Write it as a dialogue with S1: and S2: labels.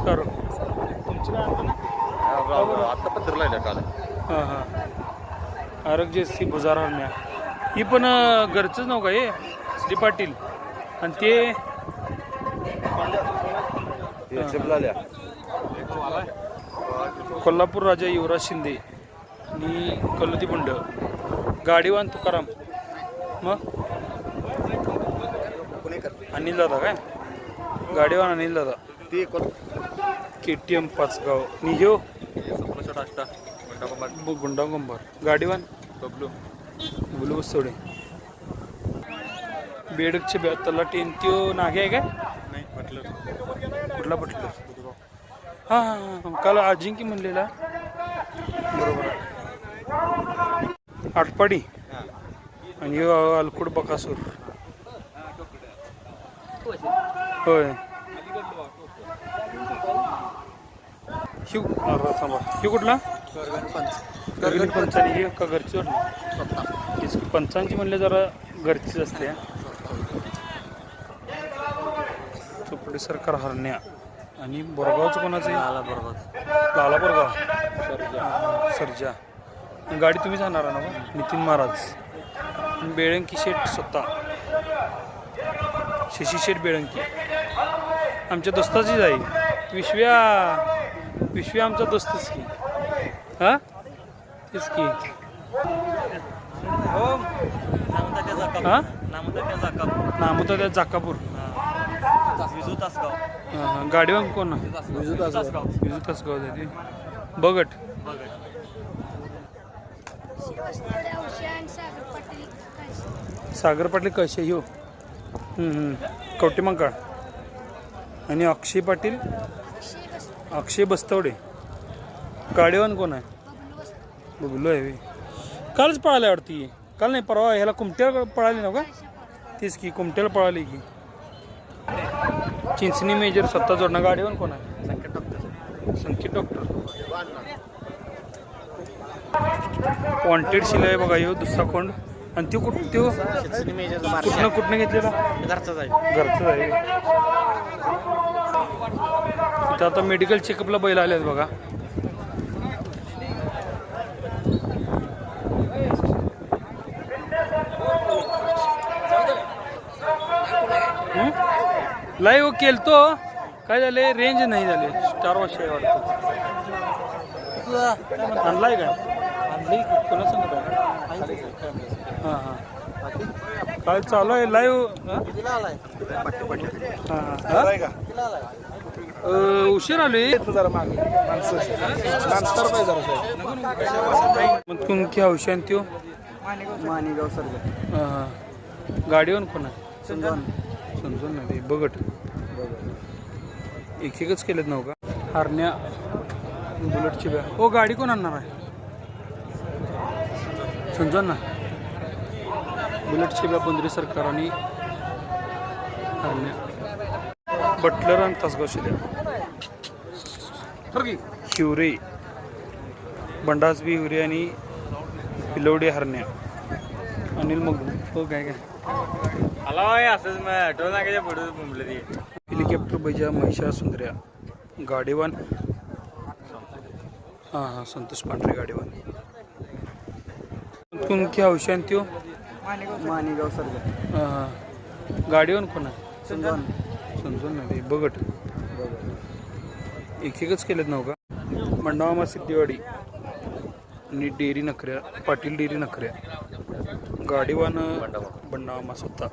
S1: नमस्कार. तुमचं काय आणलं ना
S2: आता पत्र लायला काल.
S1: हां हां. आरोग्य सी भुजार हरण्या ही पण घरचंच नाव का हे? श्री पाटील. आणि ते कोल्हापूर राजा युवराज शिंदे आणि कल्लुती बंड गाडीवान तुकाराम. मग अनिल दादा काय? गाडीवान अनिल दादा
S2: ती
S1: के टी एम पाचगाव. आणि ह्यो
S2: अष्टा
S1: ब- गुंडा गंभार गाडीवान?
S2: बबलू.
S1: बोलू बसवडे. बेडकचे ब्या तलाटी त्यो नागे आहे काय?
S2: नाही
S1: कुठला पटलं हां हां हां. काल अजिंक्य म्हणलेला. बरोबर. आटपाडी. आणि ह्यो अलकुड बकासूर. होय. शिव शिव कुठला? गरगणी ही का घरची वाटली पंचांची म्हणले जरा घरचीच असते. चोपडी सरकार हरण्या. आणि बोरगावचं कोणाचं?
S2: आला बरोबर
S1: लाला बोरगाव. सरजा. आणि गाडी तुम्ही जाणार ना? नितीन महाराज. बेळंकी शेठ स्वतः. शशी शेठ बेळंकी. आमच्या दोस्ताचीच आहे विश्व्या! विश्व्या आमचा दोस्तच की. हा? तेच की. हा. नामता त्या जाकापूर. हां. हां गाडीवर कोण? विजू तासगाव. विजू तासगाव. जाते बघट
S3: सागर पाटील काशी.
S1: सागर पाटील कसे? ह्यो हम्म, हम्म. कवटे मंकाळ आणि अक्षय पाटील?
S3: अक्षय बस
S1: अक्षय बस्तवडे. गाडीवान कोण आहे? बघलो आहे. कालच पळाली वाटती काल नाही परवा ह्याला कुमट्या पळाली ना का तेच की कुमट्याला पळाली की. चिंचणी मेजर स्वतः जोडणं. गाडीवान कोण आहे?
S2: Sanket doctor
S1: Sanket doctor wanted शिलाई बघा ह्यो दुसरा खोंड आणि तो कुठ तो कुठनं कुठनं घेतलेला?
S2: घरचाच आहे.
S1: घरचं आहे. इथं आता मेडिकल चेकअपला बैल आले आहेत बघा लाईव्ह केलतो काय झाले? रेंज नाही झाले. स्टार वॉश आहे वाटतं. आणलाय का. आणली कोणा सांगत हां हां. काय चालू आहे? लाईव्ह उशीर आले मग. तुमची हौशान त्यो?
S2: माणिगाव सर.
S1: गाडीवर कोण आहे? समजून नाही ते बघट एक एकच केलेत नव का? हरण्या बुलेटची बॅग. हो गाडी कोण आणणार आहे? समजा ना. बुलेटची बॅग बंदरी सरकार आणि हरण्या. बटलर आणि तासगाव शिल्या हिवरे बंडासबी हिवरे आणि पिलवडे हरण्या. अनिल मग हो काय काय? हेलिकॉप्टर बैजा महिषा सुंदर्या गाडीवान. हां हां संतोष पांढरे गाडीवान. तुमची हौशान त्यो
S2: माणिगाव सर
S1: हां हां. गाडीवान कोण आहे? समजून नाही ते बघट एक एकच केलेत नव का? मंडावामा सिद्धिवाडी आणि डेअरी नखऱ्या पाटील डेअरी नखऱ्या. गाडीवान बंडावामा स्वतः